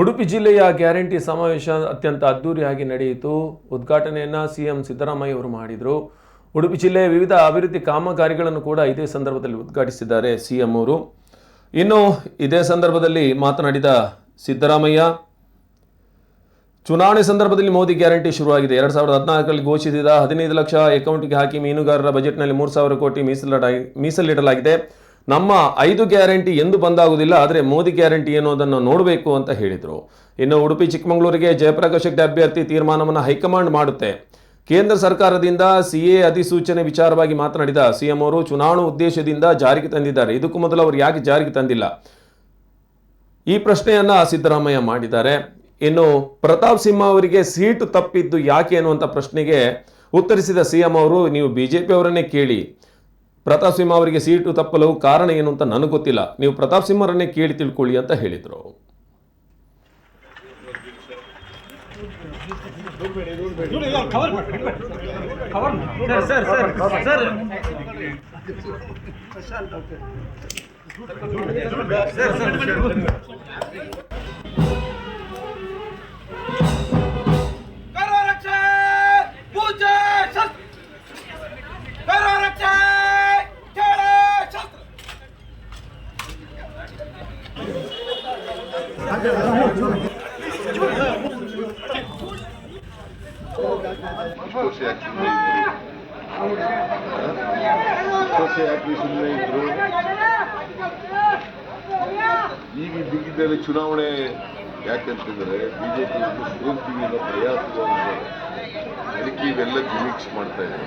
ಉಡುಪಿ ಜಿಲ್ಲೆಯ ಗ್ಯಾರಂಟಿ ಸಮಾವೇಶ ಅತ್ಯಂತ ಅದ್ದೂರಿಯಾಗಿ ನಡೆಯಿತು. ಉದ್ಘಾಟನೆಯನ್ನು ಸಿಎಂ ಸಿದ್ದರಾಮಯ್ಯ ಅವರು ಮಾಡಿದರು. ಉಡುಪಿ ಜಿಲ್ಲೆಯ ವಿವಿಧ ಅಭಿವೃದ್ಧಿ ಕಾಮಗಾರಿಗಳನ್ನು ಕೂಡ ಇದೇ ಸಂದರ್ಭದಲ್ಲಿ ಉದ್ಘಾಟಿಸಿದ್ದಾರೆ ಸಿಎಂ ಅವರು. ಇನ್ನು ಇದೇ ಸಂದರ್ಭದಲ್ಲಿ ಮಾತನಾಡಿದ ಸಿದ್ದರಾಮಯ್ಯ, ಚುನಾವಣೆ ಸಂದರ್ಭದಲ್ಲಿ ಮೋದಿ ಗ್ಯಾರಂಟಿ ಶುರುವಾಗಿದೆ. ಎರಡು ಸಾವಿರದ ಹದಿನಾಲ್ಕರಲ್ಲಿ ಘೋಷಿಸಿದ ಹದಿನೈದು ಲಕ್ಷ ಅಕೌಂಟ್ಗೆ ಹಾಕಿ ಮೀನುಗಾರರ ಬಜೆಟ್ನಲ್ಲಿ ಮೂರು ಸಾವಿರ ಕೋಟಿ ಮೀಸಲಿಡ ಮೀಸಲಿಡಲಾಗಿದೆ. ನಮ್ಮ ಐದು ಗ್ಯಾರಂಟಿ ಎಂದು ಬಂದಾಗುವುದಿಲ್ಲ, ಆದರೆ ಮೋದಿ ಗ್ಯಾರಂಟಿ ಅನ್ನೋದನ್ನು ನೋಡಬೇಕು ಅಂತ ಹೇಳಿದರು. ಇನ್ನು ಉಡುಪಿ, ಚಿಕ್ಕಮಗಳೂರಿಗೆ ಜಯಪ್ರಕಾಶ್ ಹೆಗ್ಡೆ ಅಭ್ಯರ್ಥಿ ತೀರ್ಮಾನವನ್ನು ಹೈಕಮಾಂಡ್ ಮಾಡುತ್ತೆ. ಕೇಂದ್ರ ಸರ್ಕಾರದಿಂದ ಸಿ ಎ ಅಧಿಸೂಚನೆ ವಿಚಾರವಾಗಿ ಮಾತನಾಡಿದ ಸಿಎಂ ಅವರು, ಚುನಾವಣಾ ಉದ್ದೇಶದಿಂದ ಜಾರಿಗೆ ತಂದಿದ್ದಾರೆ. ಇದಕ್ಕೂ ಮೊದಲು ಅವರು ಯಾಕೆ ಜಾರಿಗೆ ತಂದಿಲ್ಲ? ಈ ಪ್ರಶ್ನೆಯನ್ನ ಸಿದ್ದರಾಮಯ್ಯ ಮಾಡಿದ್ದಾರೆ. ಇನ್ನು ಪ್ರತಾಪ್ ಸಿಂಹ ಅವರಿಗೆ ಸೀಟು ತಪ್ಪಿದ್ದು ಯಾಕೆ ಅನ್ನುವಂಥ ಪ್ರಶ್ನೆಗೆ ಉತ್ತರಿಸಿದ ಸಿಎಂ ಅವರು, ನೀವು ಬಿಜೆಪಿ ಅವರನ್ನೇ ಕೇಳಿ. ಪ್ರತಾಪ್ ಸಿಂಹ ಅವರಿಗೆ ಸೀಟು ತಪ್ಪಲು ಕಾರಣ ಏನು ಅಂತ ನನಗೆ ಗೊತ್ತಿಲ್ಲ. ನೀವು ಪ್ರತಾಪ್ ಸಿಂಹರನ್ನೇ ಕೇಳಿ ತಿಳ್ಕೊಳ್ಳಿ ಅಂತ ಹೇಳಿದರು. ಸುಮ್ಮನೆ ಇದ್ರು ಚುನಾವಣೆ ಯಾಕೆ ಸುಮ್ಮನೆ ಇದ್ರು ಈಗ ಬಿಗಿದ್ದಲ್ಲಿ ಚುನಾವಣೆ ಯಾಕಂತಂದ್ರೆ ಬಿಜೆಪಿ ಸೋಲ್ತೀವಿ ಅನ್ನೋ ಪ್ರಯಾಸದ ಒಂದು ಅದಕ್ಕೆ ಇವೆಲ್ಲ ಗಿಮಿಕ್ಸ್ ಮಾಡ್ತಾ ಇದ್ದಾರೆ.